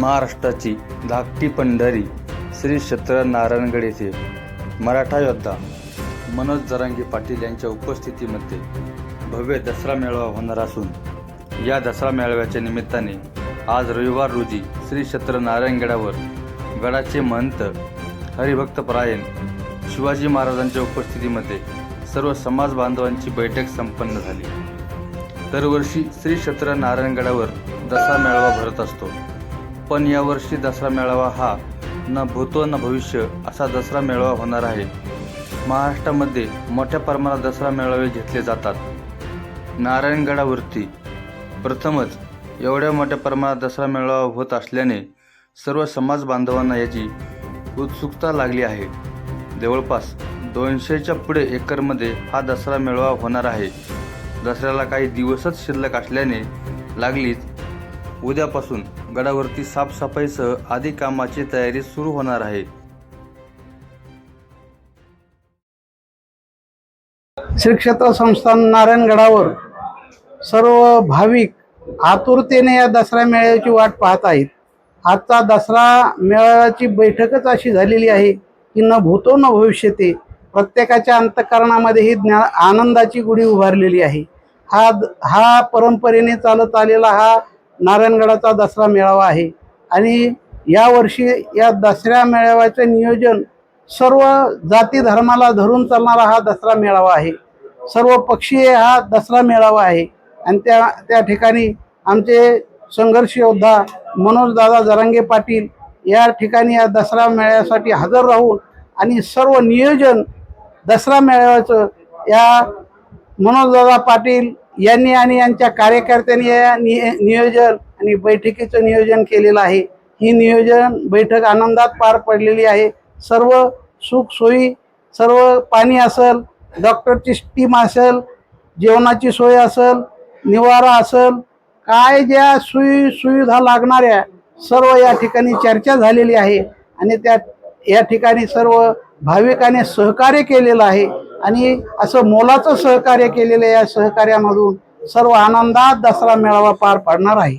महाराष्ट्राची धाकटी पंढरी श्री क्षेत्र नारायणगड येथे मराठा योद्धा मनोज जरांगी पाटील यांच्या उपस्थितीमध्ये भव्य दसरा मेळावा होणार असून या दसरा मेळाव्याच्या निमित्ताने आज रविवार रोजी श्री क्षेत्र नारायणगडावर गडाचे महंत हरिभक्तपरायण शिवाजी महाराजांच्या उपस्थितीमध्ये सर्व समाज बांधवांची बैठक संपन्न झाली. दरवर्षी श्री क्षेत्र नारायणगडावर दसरा मेळावा भरत असतो. पण यावर्षी दसरा मेळावा हा न भूतो न भविष्य असा दसरा मेळावा होणार आहे. महाराष्ट्रामध्ये मोठ्या प्रमाणात दसरा मेळावे घेतले जातात. नारायणगडावरती प्रथमच एवढ्या मोठ्या प्रमाणात दसरा मेळावा होत असल्याने सर्व समाज बांधवांना याची उत्सुकता लागली आहे. जवळपास दोनशेच्या पुढे एकरमध्ये हा दसरा मेळावा होणार आहे. दसऱ्याला काही दिवसच शिल्लक असल्याने लागलीच. उद्यापासून गडावरती साफसफाईसह आदी कामाची तयारी सुरू होणार आहे. श्री क्षेत्र संस्थान नारायणगडावर सर्व भाविक आतुरतेने या दसरा मेळ्याची वाट पाहत आहेत. आजचा दसरा मेळाव्याची बैठकच अशी झालेली आहे की न भूतो न भविष्यते प्रत्येकाच्या अंतकरणामध्ये ही ज्ञा आनंदाची गुढी उभारलेली आहे. हा द- हा परंपरेने चालत आलेला हा नारायणगडाचा दसरा मेळावा आहे. आणि यावर्षी या दसऱ्या मेळाव्याचं नियोजन सर्व जाती धर्माला धरून चालणारा हा दसरा मेळावा आहे. सर्व पक्षीय हा दसरा मेळावा आहे. आणि त्या त्या ठिकाणी आमचे संघर्ष योद्धा मनोजदादा जरांगे पाटील या ठिकाणी या दसरा मेळाव्यासाठी हजर राहून आणि सर्व नियोजन दसरा मेळाव्याचं या मनोजदादा पाटील यांनी आणि यांच्या कार्यकर्त्यांनी या नियोजन आणि बैठकीचं नियोजन केलेलं आहे. ही नियोजन बैठक आनंदात पार पडलेली आहे. सर्व सुख सोयी सर्व पाणी असेल डॉक्टरची टीम असेल जेवणाची सोय असेल निवारा असेल काय ज्या सुई सुविधा लागणाऱ्या सर्व या ठिकाणी चर्चा झालेली आहे. आणि त्या या ठिकाणी सर्व भाविकाने सहकार्य केलेलं आहे. आणि असं मोलाचं सहकार्य केलेलं या सहकार्यामधून सर्व आनंदात दसरा मेळावा पार पाडणार आहे.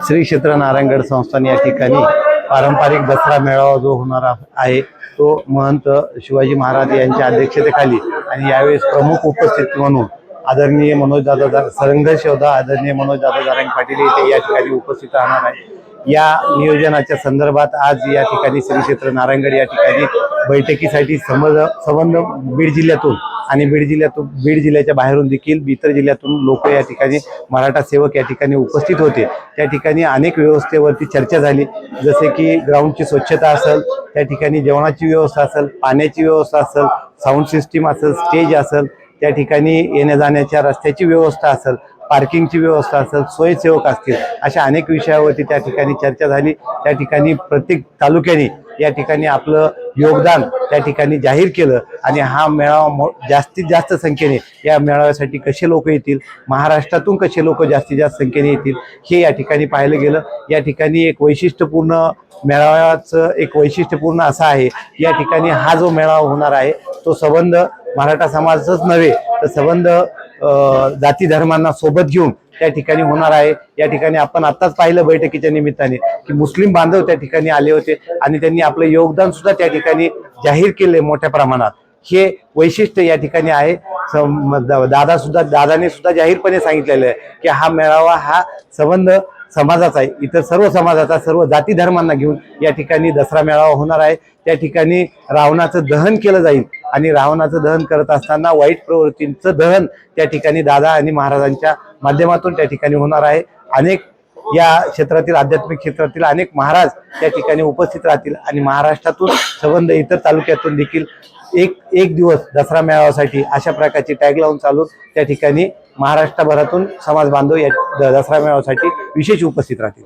श्री क्षेत्र नारायणगड संस्थान या ठिकाणी पारंपरिक दसरा मेळावा जो होणार आहे तो महंत शिवाजी महाराज यांच्या अध्यक्षतेखाली आणि यावेळेस प्रमुख उपस्थित म्हणून आदरणीय मनोज दादा सरंगशोधा आदरणीय आदरणीय मनोजदादा नारायण पाटील येथे या ठिकाणी उपस्थित राहणार आहे. या नियोजनाच्या संदर्भात आज या ठिकाणी श्री क्षेत्र नारायणगड या ठिकाणी बैठकीसाठी समज संबंध बीड जिल्ह्यातून आणि बीड जिल्ह्यातून बीड जिल्ह्याच्या बाहेरून देखील इतर जिल्ह्यातून लोक या ठिकाणी मराठा सेवक या ठिकाणी उपस्थित होते. त्या ठिकाणी अनेक व्यवस्थेवरती चर्चा झाली. जसे की ग्राउंडची स्वच्छता असेल त्या ठिकाणी जेवणाची व्यवस्था असेल पाण्याची व्यवस्था असेल साऊंड सिस्टीम असेल स्टेज असेल त्या ठिकाणी येण्या जाण्याच्या रस्त्याची व्यवस्था असेल पार्किंगची व्यवस्था असेल स्वयंसेवक असतील अशा अनेक विषयावरती त्या ठिकाणी चर्चा झाली. त्या ठिकाणी प्रत्येक तालुक्याने या ठिकाणी आपलं योगदान त्या ठिकाणी जाहीर केलं. आणि हा मेळावा जास्तीत जास्त संख्येने या मेळाव्यासाठी कसे लोक येतील महाराष्ट्रातून कसे लोक जास्तीत जास्त संख्येने येतील हे या ठिकाणी पाहिलं गेलं. या ठिकाणी एक वैशिष्ट्यपूर्ण मेळाव्याचं एक वैशिष्ट्यपूर्ण असं आहे या ठिकाणी हा जो मेळावा होणार आहे तो संबंध मराठा समाजाचाच नव्हे तर संबंध जाती धर्मांना सोबत घेऊन त्या ठिकाणी होणार आहे. या ठिकाणी आपण आत्ताच पाहिलं बैठकीच्या निमित्ताने की मुस्लिम बांधव त्या ठिकाणी आले होते आणि त्यांनी आपलं योगदान सुद्धा त्या ठिकाणी जाहीर केले मोठ्या प्रमाणात. हे वैशिष्ट्य या ठिकाणी आहे. दा- दादा सुद्धा दादाने सुद्धा जाहीरपणे सांगितलेलं आहे की हा मेळावा हा संबंध समाजाचा आहे. इतर सर्व समाजाचा सर्व जाती धर्मांना घेऊन या ठिकाणी दसरा मेळावा होणार आहे. त्या ठिकाणी रावणाचं दहन केलं जाईल. आणि रावणाचं दहन करत असताना वाईट प्रवृत्तींचं दहन त्या ठिकाणी दादा आणि महाराजांच्या माध्यमातून त्या ठिकाणी होणार आहे. अनेक या क्षेत्रातील आध्यात्मिक क्षेत्रातील अनेक महाराज त्या ठिकाणी उपस्थित राहतील आणि महाराष्ट्रातून संबंध इतर तालुक्यातून देखील एक एक दिवस दसरा मेळाव्यासाठी अशा प्रकारची टॅग लावून चालून त्या ठिकाणी महाराष्ट्रभरातून समाज बांधव या द- दसरा मेळाव्यासाठी विशेष उपस्थित राहतील.